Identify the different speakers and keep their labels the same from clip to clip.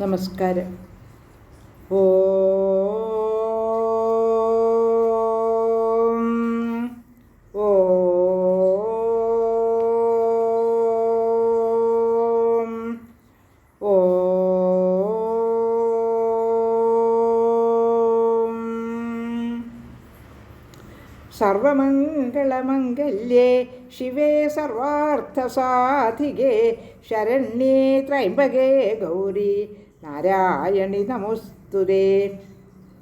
Speaker 1: നമസ്കാരം. ഓ സർവമംഗളമംഗല്യേ ശിവേ സർവാർത്ഥസാധികേ ശരണ്യേ ത്രൈംബകേ ഗൗരി നാരായണി നമോസ്തുതേ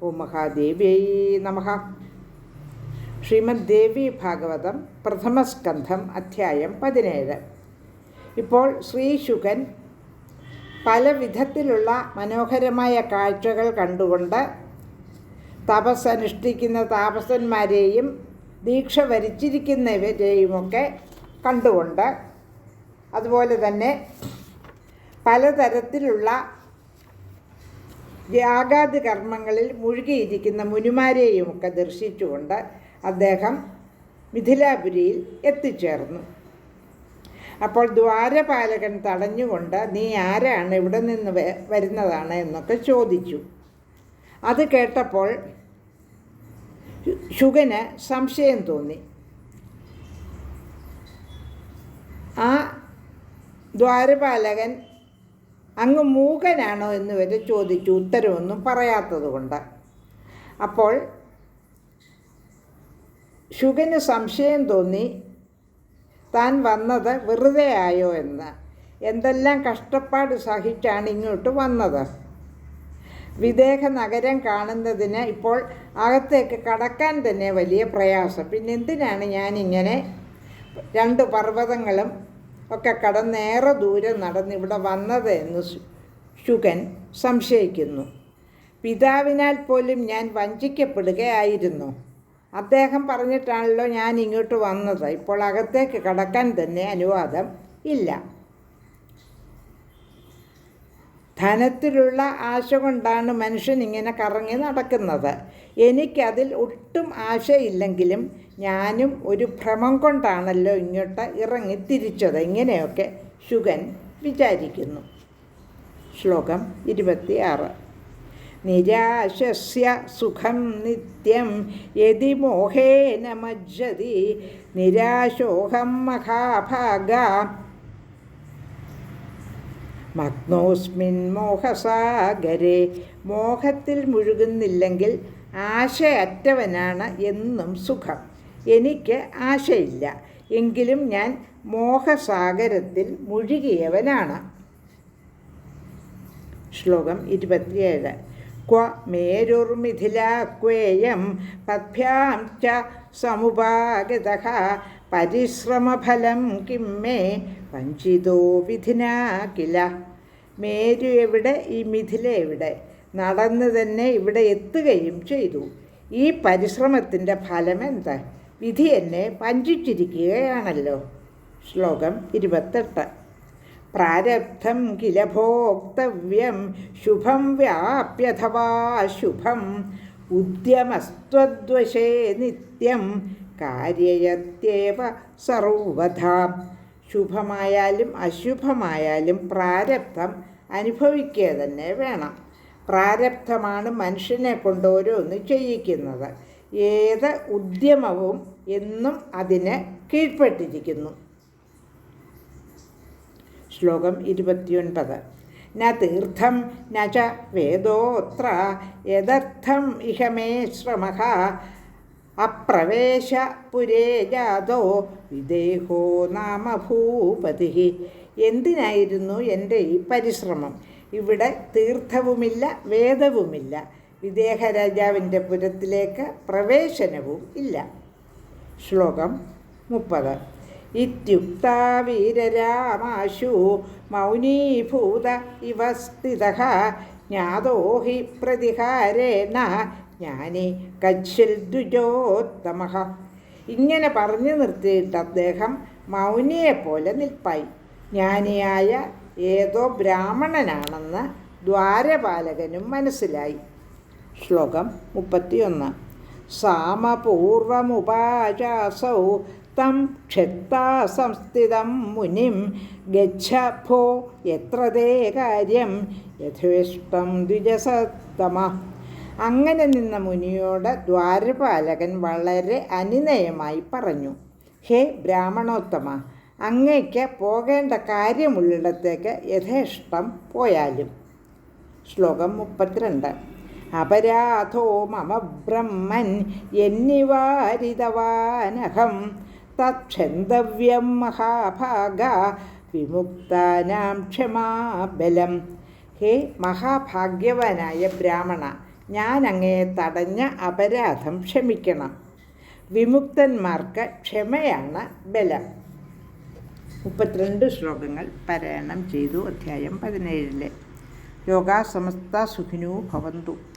Speaker 1: ഓം മഹാദേവ്യൈ നമ. ശ്രീമദ് ദേവി ഭാഗവതം പ്രഥമസ്കന്ധം അധ്യായം പതിനേഴ്. ഇപ്പോൾ ശ്രീശുഖൻ പല വിധത്തിലുള്ള മനോഹരമായ കാഴ്ചകൾ കണ്ടുകൊണ്ട് തപസ്സനുഷ്ഠിക്കുന്ന താപസന്മാരെയും ദീക്ഷ വരിച്ചിരിക്കുന്നവരെയുമൊക്കെ കണ്ടുകൊണ്ട് അതുപോലെ തന്നെ പലതരത്തിലുള്ള യാഗാദി കർമ്മങ്ങളിൽ മുഴുകിയിരിക്കുന്ന മുനിമാരെയുമൊക്കെ ദർശിച്ചുകൊണ്ട് അദ്ദേഹം മിഥിലാപുരിയിൽ എത്തിച്ചേർന്നു. അപ്പോൾ ദ്വാരപാലകൻ തടഞ്ഞുകൊണ്ട് നീ ആരാണ്? ഇവിടെ നിന്ന് വരുന്നതാണ്? എന്നൊക്കെ ചോദിച്ചു. അത് കേട്ടപ്പോൾ ശുഗന് സംശയം തോന്നി. ആ ദ്വാരപാലകൻ അങ്ങ് മൂകനാണോ എന്ന് വരെ ചോദിച്ചു ഉത്തരവൊന്നും പറയാത്തത് കൊണ്ട്. അപ്പോൾ ശുഗന് സംശയം തോന്നി താൻ വന്നത് വെറുതെ ആയോ എന്ന്. എന്തെല്ലാം കഷ്ടപ്പാട് സഹിച്ചാണ് ഇങ്ങോട്ട് വന്നത്? വിദേഹ നഗരം കാണുന്നതിന് ഇപ്പോൾ അകത്തേക്ക് കടക്കാൻ തന്നെ വലിയ പ്രയാസം. പിന്നെ എന്തിനാണ് ഞാനിങ്ങനെ രണ്ട് പർവതങ്ങളും ഒക്കെ കടന്നേറെ ദൂരം നടന്ന് ഇവിടെ വന്നത് എന്ന് ശുകൻ സംശയിക്കുന്നു. പിതാവിനാൽ പോലും ഞാൻ വഞ്ചിക്കപ്പെടുകയായിരുന്നു. അദ്ദേഹം പറഞ്ഞിട്ടാണല്ലോ ഞാൻ ഇങ്ങോട്ട് വന്നത്. ഇപ്പോൾ അകത്തേക്ക് കടക്കാൻ തന്നെ അനുവാദം ഇല്ല. ധനത്തിലുള്ള ആശ കൊണ്ടാണ് മനുഷ്യൻ ഇങ്ങനെ കറങ്ങി നടക്കുന്നത്. എനിക്കതിൽ ഒട്ടും ആശയില്ലെങ്കിലും ഞാനും ഒരു ഭ്രമം കൊണ്ടാണല്ലോ ഇങ്ങോട്ട് ഇറങ്ങി തിരിച്ചത്. എങ്ങനെയൊക്കെ ശുഗൻ വിചാരിക്കുന്നു. ശ്ലോകം ഇരുപത്തിയാറ്. നിരാശസ്യ സുഖം നിത്യം യതി മോഹേന മജ്ജതി നിരാശോഹം മഹാഭാഗ. മഗ്നോസ്മിൻ മോഹസാഗരെ. മോഹത്തിൽ മുഴുകുന്നില്ലെങ്കിൽ ആശയറ്റവനാണ് എന്നും സുഖം. എനിക്ക് ആശയില്ല. എങ്കിലും ഞാൻ മോഹസാഗരത്തിൽ മുഴുകിയവനാണ്. ശ്ലോകം ഇരുപത്തിയേഴ്. ക്വ മേരുർമിഥിലാക്വേയം പദ്ഭ്യാം ച സമുപാഗത പരിശ്രമഫലം കിമ്മേ മേ വഞ്ചിതോ വിധിനാ കില. മേരു എവിടെ? ഈ മിഥില എവിടെ? നടന്ന് തന്നെ ഇവിടെ എത്തുകയും ചെയ്തു. ഈ പരിശ്രമത്തിന്റെ ഫലമെന്താ? വിധി എന്നെ വഞ്ചിച്ചിരിക്കുകയാണല്ലോ. ശ്ലോകം ഇരുപത്തെട്ട്. പ്രാരബ്ധം കില ഭോക്തവ്യം ശുഭം വ്യാപ്യഥവാ ശുഭം. ഉദ്യമസ്ത്വദ്വശേ നിത്യം കാര്യയത്യേവ സർവധാ. ശുഭമായാലും അശുഭമായാലും പ്രാരബ്ധം അനുഭവിക്കുക തന്നെ വേണം. പ്രാരബ്ധമാണ് മനുഷ്യനെ കൊണ്ട് ഓരോന്ന് ചെയ്യിക്കുന്നത്. ഏത് ഉദ്യമവും എന്നും അതിന് കീഴ്പ്പെട്ടിരിക്കുന്നു. ശ്ലോകം ഇരുപത്തിയൊൻപത്. ന തീർത്ഥം ന ച വേദോത്ര യദർത്ഥം ഇഹ മേ ശ്രമ അപ്രവേശ പുരേ ജാതോ വിദേഹോ നാമ ഭൂപതി എന്തിനായിരുന്നു എന്റെ ഈ പരിശ്രമം? ഇവിടെ തീർത്ഥവുമില്ല വേദവുമില്ല. വിദേഹ രാജാവിന്റെ പുരത്തിലേക്ക് പ്രവേശനവും ഇല്ല. ശ്ലോകം മുപ്പത്. ഇത്യുക്ത വീരരാമാശു മൗനീഭൂത ഇവ സ്ഥിത ജ്ഞാതോ ഹി പ്രതിഹാരേണ ജ്ഞാനി കച്ചിൽ ദ്വിജോത്തമ. ഇങ്ങനെ പറഞ്ഞു നിർത്തിയിട്ട് അദ്ദേഹം മൗനിയെപ്പോലെ നിൽപ്പായി. ജ്ഞാനിയായ ഏതോ ബ്രാഹ്മണനാണെന്ന് ദ്വാരപാലകനും മനസ്സിലായി. ശ്ലോകം മുപ്പത്തിയൊന്ന്. സാമപൂർവമുപാചാസൗ തം ക്ഷിത്താ സംസ്ഥിതം മുനിം ഗച്ഛ എത്ര തേ കാര്യം യഥേഷ്ടം ദ്വിജസത്തമ. അങ്ങനെ നിന്ന മുനിയോട് ദ്വാരപാലകൻ വളരെ അനുനയമായി പറഞ്ഞു ഹേ ബ്രാഹ്മണോത്തമ അങ്ങയ്ക്ക് പോകേണ്ട കാര്യമുള്ളിടത്തേക്ക് യഥേഷ്ടം പോയാലും. ശ്ലോകം മുപ്പത്തിരണ്ട്. അപരാധോ മമ ബ്രഹ്മൻ എന്നിവാരിതവാനഹം. തക്ഷന്തവ്യം മഹാഭാഗ വിമുക്താനാം ക്ഷമാബലം. ഹേ മഹാഭാഗ്യവാനായ ബ്രാഹ്മണ ഞാൻ അങ്ങയെ തടഞ്ഞ അപരാധം ക്ഷമിക്കണം. വിമുക്തന്മാർക്ക് ക്ഷമയാണ് ബലം. മുപ്പത്തിരണ്ട് ശ്ലോകങ്ങൾ പാരായണം ചെയ്തു അധ്യായം പതിനേഴിലെ. യോഗാസമസ്ത സുഖിനോ ഭവന്തു.